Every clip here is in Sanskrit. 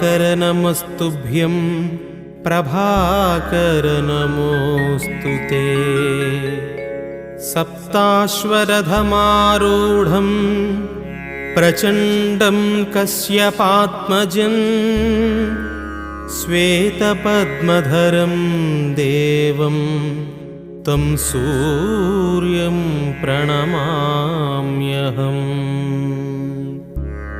प्रभाकर नमस्तुभ्यं प्रभाकर नमोऽस्तु ते। सप्ताश्वरथमारूढम् प्रचण्डं कस्यपात्मजम् श्वेतपद्मधरं देवं तं सूर्यं प्रणमाम्यहम्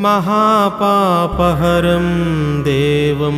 महापापहरं देवं